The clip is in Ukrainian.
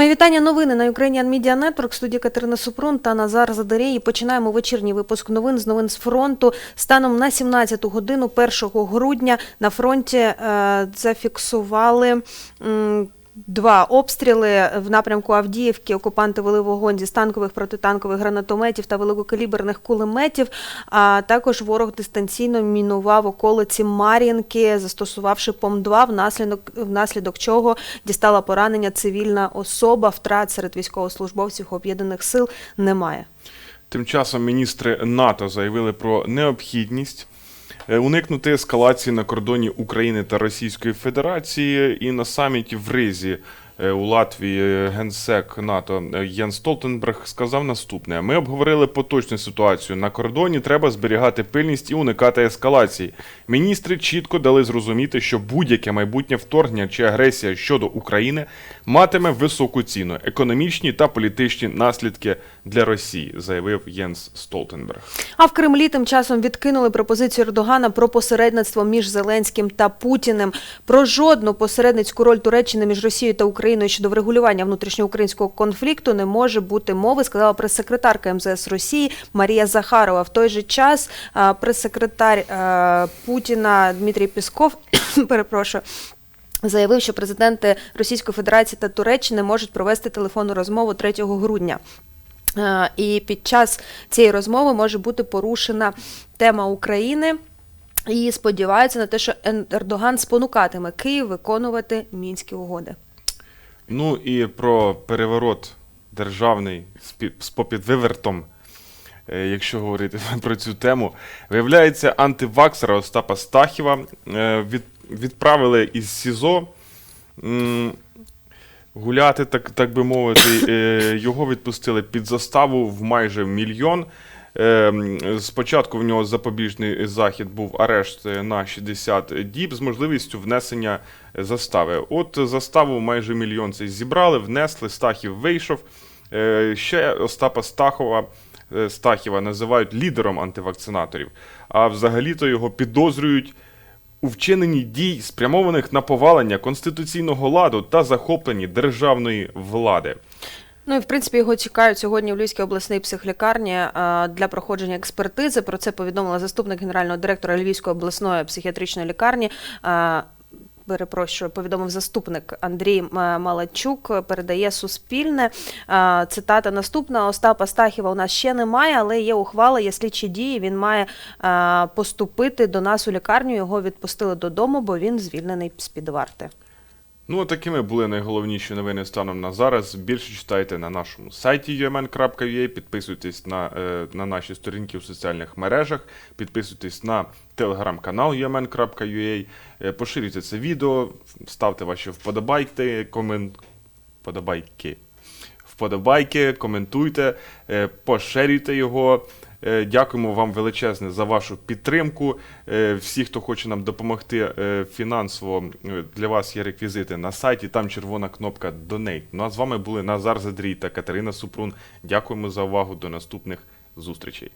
Мої вітання новини на Ukrainian Media Network, студія Катерина Супрун та Назар Задарей. Починаємо вечірній випуск новин з новин з фронту. Станом на 17-ту годину 1 грудня на фронті е, зафіксували Два обстріли в напрямку Авдіївки. Окупанти вели вогонь зі станкових протитанкових гранатометів та великокаліберних кулеметів. А також ворог дистанційно мінував околиці Мар'їнки, застосувавши ПОМ-2, внаслідок, внаслідок чого дістала поранення цивільна особа. Втрат серед військовослужбовців об'єднаних сил немає. Тим часом міністри НАТО заявили про необхідність уникнути ескалації на кордоні України та Російської Федерації. І на саміті в Ризі е, у Латвії е, генсек НАТО е, Єн Столтенберг сказав наступне: ми обговорили поточну ситуацію на кордоні. Треба зберігати пильність і уникати ескалації. Міністри чітко дали зрозуміти, що будь-яке майбутнє вторгнення чи агресія щодо України матиме високу ціну, економічні та політичні наслідки для Росії, заявив Єнс Столтенберг. А в Кремлі тим часом відкинули пропозицію Ердогана про посередництво між Зеленським та Путіним. Про жодну посередницьку роль Туреччини між Росією та Україною щодо врегулювання внутрішньоукраїнського конфлікту не може бути мови, сказала прес-секретарка МЗС Росії Марія Захарова. В той же час прес-секретар Путіна Дмитрій Пісков, перепрошую. Заявив, що президенти Російської Федерації та Туреччини можуть провести телефонну розмову 3 грудня. Е, І під час цієї розмови може бути порушена тема України. І сподіваються на те, що Ердоган спонукатиме Київ виконувати мінські угоди. Ну і про переворот державний з пі- попід вивертом. е, Якщо говорити про цю тему, виявляється, антиваксера Остапа Стахіва е, відправили із СІЗО гуляти, так, так би мовити. Е, Його відпустили під заставу в майже мільйон. Е, м, Спочатку в нього запобіжний захід був арешт на 60 діб з можливістю внесення застави. От заставу майже мільйон цей зібрали, внесли, Стахів вийшов. Е, Ще Остапа Стахова, е, Стахіва називають лідером антивакцинаторів, а взагалі-то його підозрюють у вчиненні дій, спрямованих на повалення конституційного ладу та захопленні державної влади. Ну і в принципі його чекають сьогодні в Львівській обласній психлікарні е, для проходження експертизи. Про це повідомила заступник генерального директора Львівської обласної психіатричної лікарні. е, Перепрошую, повідомив заступник Андрій Малачук. Передає Суспільне. Е, Цитата наступна: Остапа Стахіва у нас ще немає, але є ухвала, є слідчі дії. Він має е, поступити до нас у лікарню. Його відпустили додому, бо він звільнений з під варти. Ну, от такими були найголовніші новини станом на зараз. Більше читайте на нашому сайті umn.ua, підписуйтесь на, е, на наші сторінки в соціальних мережах, підписуйтесь на телеграм-канал umn.ua, е, поширюйте це відео, ставте ваші вподобайки, комен... вподобайки. Вподобайки, коментуйте, е, поширюйте його. Е, Дякуємо вам величезне за вашу підтримку. Е, Всі, хто хоче нам допомогти е, фінансово, для вас є реквізити на сайті. Там червона кнопка Donate. Ну а з вами були Назар Задрій та Катерина Супрун. Дякуємо за увагу. До наступних зустрічей.